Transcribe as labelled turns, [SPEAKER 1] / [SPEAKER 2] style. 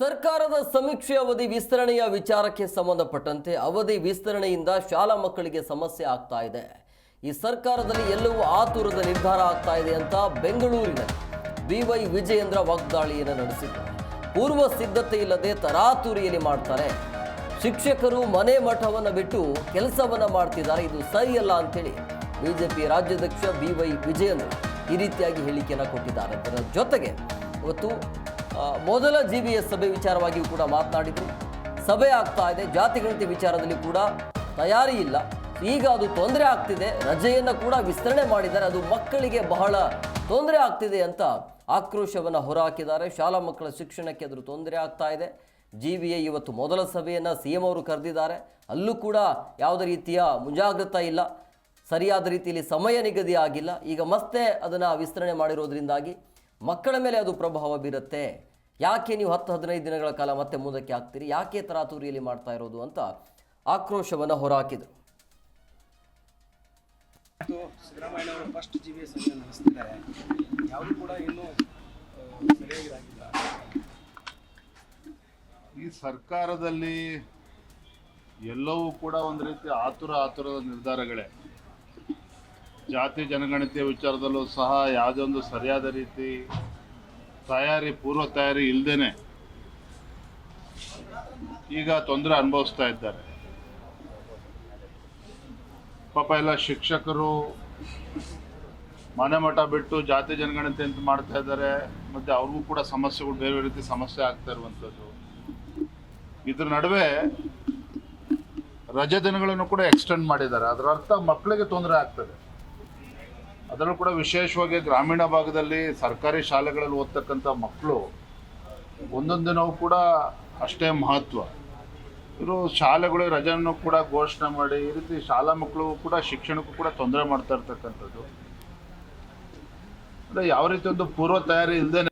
[SPEAKER 1] ಸರ್ಕಾರದ ಸಮೀಕ್ಷೆ ಅವಧಿ ವಿಸ್ತರಣೆಯ ವಿಚಾರಕ್ಕೆ ಸಂಬಂಧಪಟ್ಟಂತೆ ಅವಧಿ ವಿಸ್ತರಣೆಯಿಂದ ಶಾಲಾ ಮಕ್ಕಳಿಗೆ ಸಮಸ್ಯೆ ಆಗ್ತಾ ಇದೆ. ಈ ಸರ್ಕಾರದಲ್ಲಿ ಎಲ್ಲವೂ ಆತುರದ ನಿರ್ಧಾರ ಆಗ್ತಾ ಇದೆ ಅಂತ ಬೆಂಗಳೂರಿನಲ್ಲಿ ಬಿವೈ ವಿಜಯೇಂದ್ರ ವಾಗ್ದಾಳಿಯನ್ನು ನಡೆಸಿದ್ದಾರೆ. ಪೂರ್ವ ಸಿದ್ಧತೆ ಇಲ್ಲದೆ ತರಾತುರಿಯಲ್ಲಿ ಮಾಡ್ತಾರೆ. ಶಿಕ್ಷಕರು ಮನೆ ಮಠವನ್ನು ಬಿಟ್ಟು ಕೆಲಸವನ್ನು ಮಾಡ್ತಿದ್ದಾರೆ. ಇದು ಸರಿಯಲ್ಲ ಅಂತೇಳಿ ಬಿಜೆಪಿ ರಾಜ್ಯಾಧ್ಯಕ್ಷ ಬಿ ವೈ ವಿಜಯೇಂದ್ರ ಈ ರೀತಿಯಾಗಿ ಹೇಳಿಕೆಯನ್ನು ಕೊಟ್ಟಿದ್ದಾರೆ. ಅದರ ಜೊತೆಗೆ ಇವತ್ತು ಮೊದಲ ಜಿ ಬಿ ಎಸ್ ಸಭೆ ವಿಚಾರವಾಗಿಯೂ ಕೂಡ ಮಾತನಾಡಿದರು. ಸಭೆ ಆಗ್ತಾ ಇದೆ, ಜಾತಿ ಗಣತಿ ವಿಚಾರದಲ್ಲಿ ಕೂಡ ತಯಾರಿ ಇಲ್ಲ. ಈಗ ಅದು ತೊಂದರೆ ಆಗ್ತಿದೆ, ರಜೆಯನ್ನು ಕೂಡ ವಿಸ್ತರಣೆ ಮಾಡಿದ್ದಾರೆ. ಅದು ಮಕ್ಕಳಿಗೆ ಬಹಳ ತೊಂದರೆ ಆಗ್ತಿದೆ ಅಂತ ಆಕ್ರೋಶವನ್ನು ಹೊರಹಾಕಿದ್ದಾರೆ. ಶಾಲಾ ಮಕ್ಕಳ ಶಿಕ್ಷಣಕ್ಕೆ ಅದ್ರ ತೊಂದರೆ ಆಗ್ತಾ ಇದೆ. ಜಿ ಬಿ ಎ ಇವತ್ತು ಮೊದಲ ಸಭೆಯನ್ನು ಸಿ ಎಂ ಅವರು ಕರೆದಿದ್ದಾರೆ. ಅಲ್ಲೂ ಕೂಡ ಯಾವುದೇ ರೀತಿಯ ಮುಂಜಾಗ್ರತಾ ಇಲ್ಲ. ಸರಿಯಾದ ರೀತಿಯಲ್ಲಿ ಸಮಯ ನಿಗದಿ ಆಗಿಲ್ಲ. ಈಗ ಮತ್ತೆ ಅದನ್ನು ವಿಸ್ತರಣೆ ಮಾಡಿರೋದ್ರಿಂದಾಗಿ ಮಕ್ಕಳ ಮೇಲೆ ಅದು ಪ್ರಭಾವ ಬೀರುತ್ತೆ. ಯಾಕೆ ನೀವು ಹತ್ತು ಹದಿನೈದು ದಿನಗಳ ಕಾಲ ಮತ್ತೆ ಮುಂದಕ್ಕೆ ಹಾಕ್ತೀರಿ ಯಾಕೆ ತರಾತುರಿಯಲ್ಲಿ ಮಾಡ್ತಾ ಇರೋದು ಅಂತ ಆಕ್ರೋಶವನ್ನು ಹೊರಹಾಕಿದರು
[SPEAKER 2] ಇವತ್ತು ಸಿದ್ದರಾಮಯ್ಯ ಅವರು ಫಸ್ಟ್ ಜಿ ಬಿ ಎಸ್ ಅನ್ನು ನಡೆಸ್ತಿದ್ದಾರೆ. ಯಾವುದೂ ಕೂಡ ಇನ್ನೂ ಆ, ಸರಿಯಾಗಿರಾಗಿಲ್ಲ.
[SPEAKER 3] ಈ ಸರ್ಕಾರದಲ್ಲಿ ಎಲ್ಲವೂ ಕೂಡ ಒಂದು ರೀತಿ ಆತುರ ಆತುರದ ನಿರ್ಧಾರಗಳೇ. ಜಾತಿ ಜನಗಣತಿಯ ವಿಚಾರದಲ್ಲೂ ಸಹ ಯಾವುದೊಂದು ಸರಿಯಾದ ರೀತಿ ತಯಾರಿ, ಪೂರ್ವ ತಯಾರಿ ಇಲ್ಲದೇನೆ ಈಗ ತೊಂದರೆ ಅನುಭವಿಸ್ತಾ ಇದ್ದಾರೆ. ಪಾಪ ಎಲ್ಲ ಶಿಕ್ಷಕರು ಮನೆ ಮಠ ಬಿಟ್ಟು ಜಾತಿ ಜನಗಣತಿ ಅಂತ ಮಾಡ್ತಾ ಇದ್ದಾರೆ. ಮತ್ತೆ ಅವ್ರಿಗೂ ಕೂಡ ಸಮಸ್ಯೆಗಳು ಬೇರೆ ಬೇರೆ ರೀತಿ ಸಮಸ್ಯೆ ಆಗ್ತಾ ಇರುವಂಥದ್ದು. ಇದ್ರ ನಡುವೆ ರಜೆ ದಿನಗಳನ್ನು ಕೂಡ ಎಕ್ಸ್ಟೆಂಡ್ ಮಾಡಿದ್ದಾರೆ. ಅದರ ಅರ್ಥ ಮಕ್ಕಳಿಗೆ ತೊಂದರೆ ಆಗ್ತದೆ. ಅದರಲ್ಲೂ ಕೂಡ ವಿಶೇಷವಾಗಿ ಗ್ರಾಮೀಣ ಭಾಗದಲ್ಲಿ ಸರ್ಕಾರಿ ಶಾಲೆಗಳಲ್ಲಿ ಓದ್ತಕ್ಕಂಥ ಮಕ್ಕಳು ಒಂದೊಂದು ದಿನವೂ ಕೂಡ ಅಷ್ಟೇ ಮಹತ್ವ. ಇವರು ಶಾಲೆಗಳು ರಜೆಯನ್ನು ಕೂಡ ಘೋಷಣೆ ಮಾಡಿ, ಈ ರೀತಿ ಶಾಲಾ ಮಕ್ಕಳು ಕೂಡ ಶಿಕ್ಷಣಕ್ಕೂ ಕೂಡ ತೊಂದರೆ ಮಾಡ್ತಾ ಇರ್ತಕ್ಕಂಥದ್ದು. ಅಂದರೆ ಯಾವ ರೀತಿ ಒಂದು ಪೂರ್ವ ತಯಾರಿ ಇಲ್ಲದೆ